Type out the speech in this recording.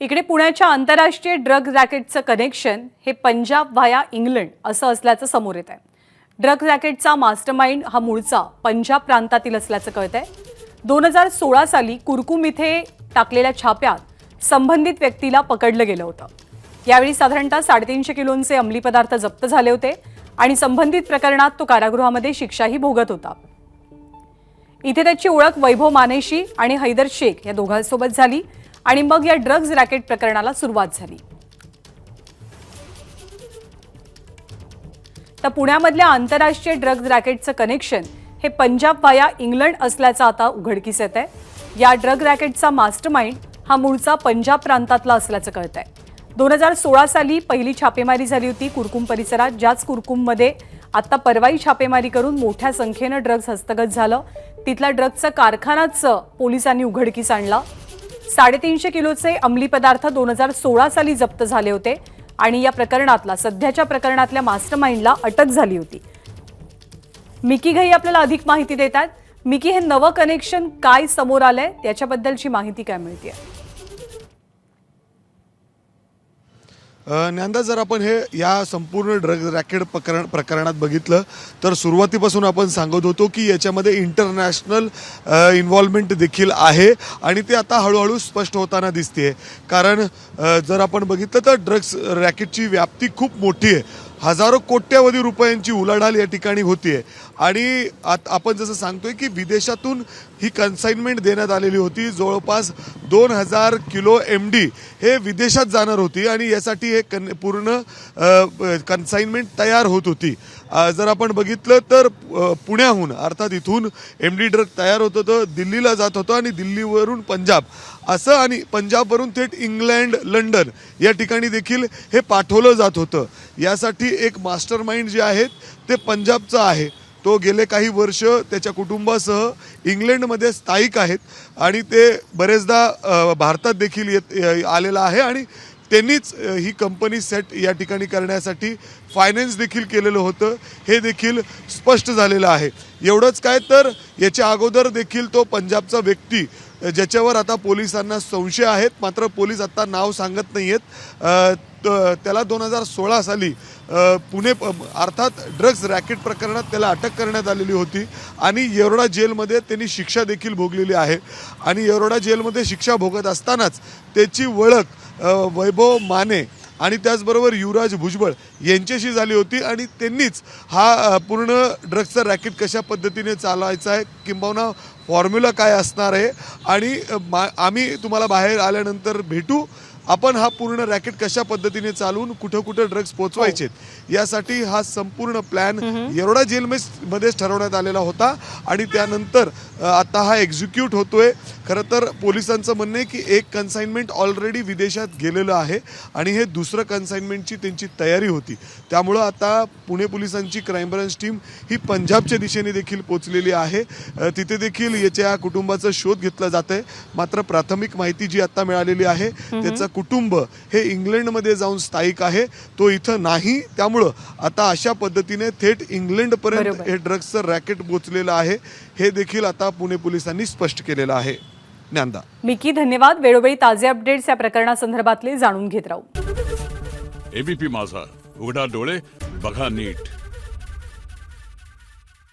इकडे पुण्याच्या आंतरराष्ट्रीय ड्रग रॅकेटचं कनेक्शन हे पंजाब व्हाया इंग्लंड असं असल्याचं समोर येत आहे ड्रग रॅकेटचा मास्टरमाइंड हा मूळचा पंजाब प्रांतातील असल्याचं कळत आहे दोन हजार सोळा साली कुरकुम इथे टाकलेल्या छाप्यात संबंधित व्यक्तीला पकडलं गेलं होतं. यावेळी साधारणतः साडेतीनशे किलोंचे अंमली पदार्थ जप्त झाले होते आणि संबंधित प्रकरणात तो कारागृहामध्ये शिक्षाही भोगत होता. इथे त्याची ओळख वैभव मानेशी आणि हैदर शेख या दोघांसोबत झाली. आणि मग या ड्रग्ज रॅकेट प्रकरणाला सुरुवात झाली. तर पुण्यामधल्या आंतरराष्ट्रीय ड्रग्ज रॅकेटचं कनेक्शन हे पंजाब वाया इंग्लंड असल्याचं आता उघडकीस येत आहे या ड्रग रॅकेटचा मास्टरमाइंड हा मूळचा पंजाब प्रांतातला असल्याचं कळत आहे दोन हजार सोळा साली पहिली छापेमारी झाली होती कुरकुम परिसरात ज्याच कुरकुममध्ये आता परवाई छापेमारी करून मोठ्या संख्येनं ड्रग्ज हस्तगत झालं. तिथला ड्रग्जचा कारखानाच पोलिसांनी उघडकीस आणला. साडेतीनशे किलोचे अंमली पदार्थ दोन हजार सोळा साली जप्त झाले होते आणि या प्रकरणातला सध्याच्या प्रकरणातल्या मास्टरमाइंडला अटक झाली होती. मिकी घाई आपल्याला अधिक माहिती देतात. मिकी हे नवं कनेक्शन काय समोर आलंय? त्याच्याबद्दलची माहिती काय मिळते ज्ञानदा जर आपण हे या संपूर्ण ड्रग रॅकेट प्रकरण प्रकरणात बघितलं तर सुरुवातीपासून आपण सांगत होतो की याच्यामध्ये इंटरनॅशनल इन्व्हॉल्वमेंट देखील आहे आणि ते आता हळूहळू स्पष्ट होताना दिसते कारण जर आपण बघितलं तर ड्रग्स रॅकेटची व्याप्ती खूप मोठी आहे. हजारो कोट्यावधी रुपयांची उलाढाल या ठिकाणी होतीये. आणि आत आपण जसं सांगतोय की विदेशातून ही कन्साइनमेंट देण्यात आलेली होती. जवळपास दोन हजार किलो एम डी हे विदेशात जाणार होती आणि यासाठी हे कन पूर्ण कन्साइनमेंट तयार होत होती. जर आपण बघितलं तर पुण्याहून अर्थात इथून एम डी ड्रग तयार होत होतं दिल्लीला जात होतं आणि दिल्लीवरून पंजाब. असं आणि पंजाबवरून थेट इंग्लंड लंडन या ठिकाणी देखील हे पाठवलं जात होतं. यासाठी एक मास्टर माइंड जे आहेत ते पंजाबचं आहे. तो गेले काही वर्ष त्याच्या कुटुंबासह इंग्लंडमध्ये स्थायिक आहेत आणि ते बरेचदा भारतात देखील येत आलेला आहे आणि त्यांनीच ही कंपनी सेट या ठिकाणी करण्यासाठी फायनान्स देखील केलेलं होतं. हे देखील स्पष्ट झालेलं आहे. एवढंच काय तर याच्या अगोदर देखील तो पंजाबचा व्यक्ती ज्याच्यावर आता पोलिसांना संशय आहेत मात्र पोलीस आता नाव सांगत नाही आहेत त्याला दोन हजार सोळा साली पुणे प- अर्थात ड्रग्ज रॅकेट प्रकरणात त्याला अटक करण्यात आलेली होती आणि येरोडा जेलमध्ये त्यांनी शिक्षा देखील भोगलेली आहे. आणि येरोडा जेलमध्ये शिक्षा भोगत असतानाच त्याची ओळख वैभव माने आणि त्याचबरोबर युवराज भुजबळ यांच्याशी झाली होती आणि त्यांनीच हा पूर्ण ड्रग्जचा रॅकेट कशा पद्धतीने चालवायचा आहे किंबहुना फॉर्म्युला काय असणार आहे. आणि मा आम्ही तुम्हाला बाहेर आल्यानंतर भेटू. आपण हा पूर्ण रॅकेट कशा पद्धतीने चालवून कुठं कुठं ड्रग्ज पोचवायचे यासाठी हा संपूर्ण प्लॅन येरोडा जेल मध्येच ठरवण्यात आलेला होता आणि त्यानंतर आता हा एक्झिक्यूट होतोय. खरं तर पोलिसांचं म्हणणं आहे की एक कन्साइनमेंट ऑलरेडी विदेशात गेलेलं आहे आणि हे दुसरं कन्साइनमेंटची त्यांची तयारी होती. त्यामुळं आता पुणे पोलिसांची क्राईम ब्रांच टीम ही पंजाबच्या दिशेने देखील पोचलेली आहे. तिथे देखील याच्या कुटुंबाचा शोध घेतला जात आहे मात्र प्राथमिक माहिती जी आता मिळालेली आहे त्याचं कुटुंब हे इंग्लंडमध्ये जाऊन स्थायिक आहे. तो इथं नाही. त्यामुळं आता अशा पद्धतीने थेट इंग्लंडपर्यंत. हे ड्रग्सचं रॅकेट पोचलेलं आहे. हे देखील आता पुणे पोलिसांनी स्पष्ट केलेलं आहे. ज्ञानदा. मिकी धन्यवाद. वेळोवेळी ताजे अपडेट्स या प्रकरणासंदर्भातले जाणून घेत राहू. एबीपी माझा. उघडा डोळे बघा नीट.